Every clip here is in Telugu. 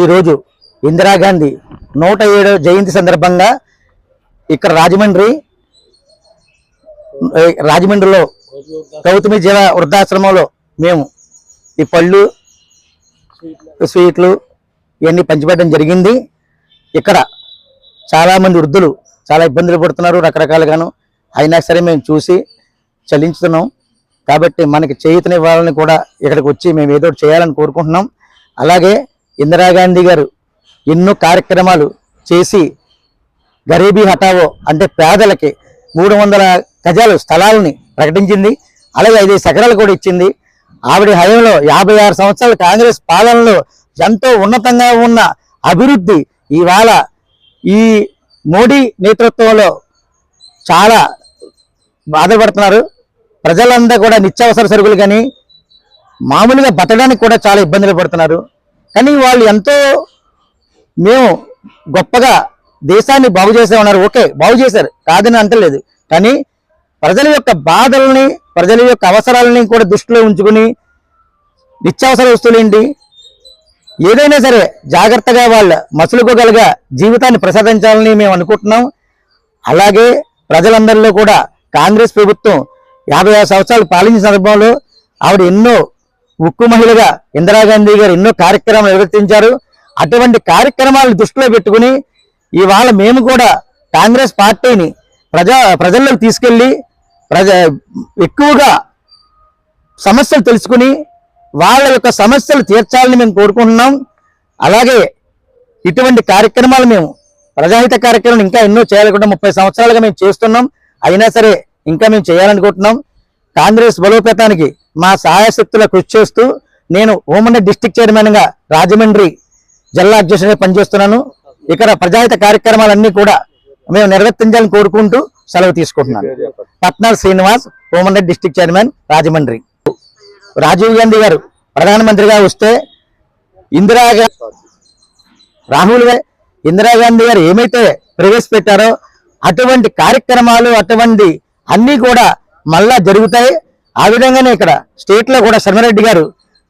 ఈరోజు ఇందిరాగాంధీ నూట ఏడవ జయంతి సందర్భంగా ఇక్కడ రాజమండ్రి రాజమండ్రిలో గౌతమి జీవ వృద్ధాశ్రమంలో మేము ఈ పళ్ళు స్వీట్లు ఇవన్నీ పంచిపెట్టడం జరిగింది. ఇక్కడ చాలామంది వృద్ధులు చాలా ఇబ్బందులు పడుతున్నారు రకరకాలుగాను. అయినా సరే మేము చూసి చలించుతున్నాం. కాబట్టి మనకి చేయుతనివ్వాలని కూడా ఇక్కడికి వచ్చి మేము ఏదో చేయాలని కోరుకుంటున్నాం. అలాగే ఇందిరాగాంధీ గారు ఎన్నో కార్యక్రమాలు చేసి గరీబీ హఠావో అంటే పేదలకి మూడు వందల గజాలు స్థలాలని ప్రకటించింది. అలాగే ఐదు ఎకరాలు కూడా ఇచ్చింది. ఆవిడ హయంలో యాభై ఆరు సంవత్సరాల కాంగ్రెస్ పాలనలో ఎంతో ఉన్నతంగా ఉన్న అభివృద్ధి ఇవాళ ఈ మోడీ నేతృత్వంలో చాలా బాధపడుతున్నారు. ప్రజలందరూ కూడా నిత్యావసర సరుకులు కానీ మామూలుగా బతకడానికి కూడా చాలా ఇబ్బందులు పడుతున్నారు. కానీ వాళ్ళు ఎంతో మేము గొప్పగా దేశాన్ని బాగు చేసే ఉన్నారు ఓకే బాగు చేశారు. కాదని అంటలేదు. కానీ ప్రజల యొక్క బాధల్ని ప్రజల యొక్క అవసరాలని కూడా దృష్టిలో ఉంచుకుని నిత్యావసర వస్తువులేంటి ఏదైనా సరే జాగ్రత్తగా వాళ్ళ మసులుకోగలగా జీవితాన్ని ప్రసాదించాలని మేము అనుకుంటున్నాం. అలాగే ప్రజలందరిలో కూడా కాంగ్రెస్ ప్రభుత్వం యాభై సంవత్సరాలు పాలించిన సందర్భంలో ఆవిడ ఎన్నో ఉక్కు మహిళగా ఇందిరాగాంధీ గారు ఎన్నో కార్యక్రమాలు నిర్వర్తించారు. అటువంటి కార్యక్రమాలను దృష్టిలో పెట్టుకుని ఇవాళ మేము కూడా కాంగ్రెస్ పార్టీని ప్రజా ప్రజల్లోకి తీసుకెళ్ళి ప్రజ ఎక్కువగా సమస్యలు తెలుసుకుని వాళ్ళ యొక్క సమస్యలు తీర్చాలని మేము కోరుకుంటున్నాం. అలాగే ఇటువంటి కార్యక్రమాలు మేము ప్రజాహిత కార్యక్రమాలు ఇంకా ఎన్నో చేయాలనుకుంటాం ముప్పై సంవత్సరాలుగా మేము చేస్తున్నాం. అయినా సరే ఇంకా మేము చేయాలనుకుంటున్నాం. కాంగ్రెస్ బలోపేతానికి మా సహాయశక్తుల కృషి చేస్తూ నేను ఓమన్న డిస్టిక్ చైర్మన్గా రాజమండ్రి జిల్లా అధ్యక్షుడిగా పనిచేస్తున్నాను. ఇక్కడ ప్రజాహిత కార్యక్రమాలన్నీ కూడా మేము నిర్వర్తించాలని కోరుకుంటూ సెలవు తీసుకుంటున్నాను. Patnal Srinivas Omanna district chairman Rajahmundry. Rajiv Gandhi గారు ప్రధానమంత్రిగా వస్తే ఇందిరా రాహుల్ ఇందిరాగాంధీ గారు ఏమైతే ప్రవేశపెట్టారో అటువంటి కార్యక్రమాలు అటువంటి అన్నీ కూడా మళ్ళా జరుగుతాయి. ఆ విధంగానే ఇక్కడ స్టేట్లో కూడా శర్మారెడ్డి గారు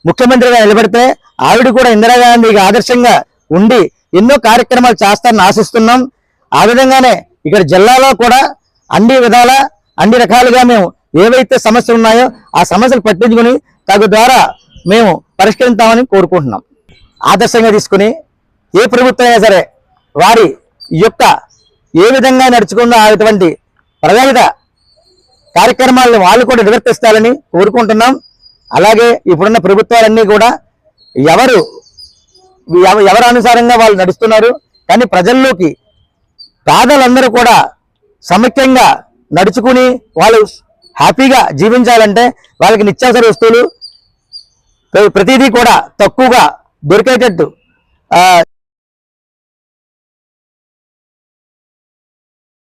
ముఖ్యమంత్రిగా నిలబడితే ఆవిడ కూడా ఇందిరాగాంధీకి ఆదర్శంగా ఉండి ఎన్నో కార్యక్రమాలు చేస్తారని ఆశిస్తున్నాం. ఆ విధంగానే ఇక్కడ జిల్లాలో కూడా అన్ని విధాల అన్ని రకాలుగా మేము ఏవైతే సమస్యలు ఉన్నాయో ఆ సమస్యలు పట్టించుకుని తగు ద్వారా మేము పరిష్కరిస్తామని కోరుకుంటున్నాం. ఆదర్శంగా తీసుకుని ఏ ప్రభుత్వం అయినా సరే వారి యొక్క ఏ విధంగా నడుచుకుందో అటువంటి ప్రజాహిత కార్యక్రమాలను వాళ్ళు కూడా నిర్వర్తిస్తారని కోరుకుంటున్నాం. అలాగే ఇప్పుడున్న ప్రభుత్వాలన్నీ కూడా ఎవరు ఎవ- ఎవరి అనుసారంగా వాళ్ళు నడుస్తున్నారు. కానీ ప్రజల్లోకి పేదలందరూ కూడా సమైక్యంగా నడుచుకుని వాళ్ళు హ్యాపీగా జీవించాలంటే వాళ్ళకి నిత్యావసర వస్తువులు ప్రతిదీ కూడా తక్కువగా దొరికేటట్టు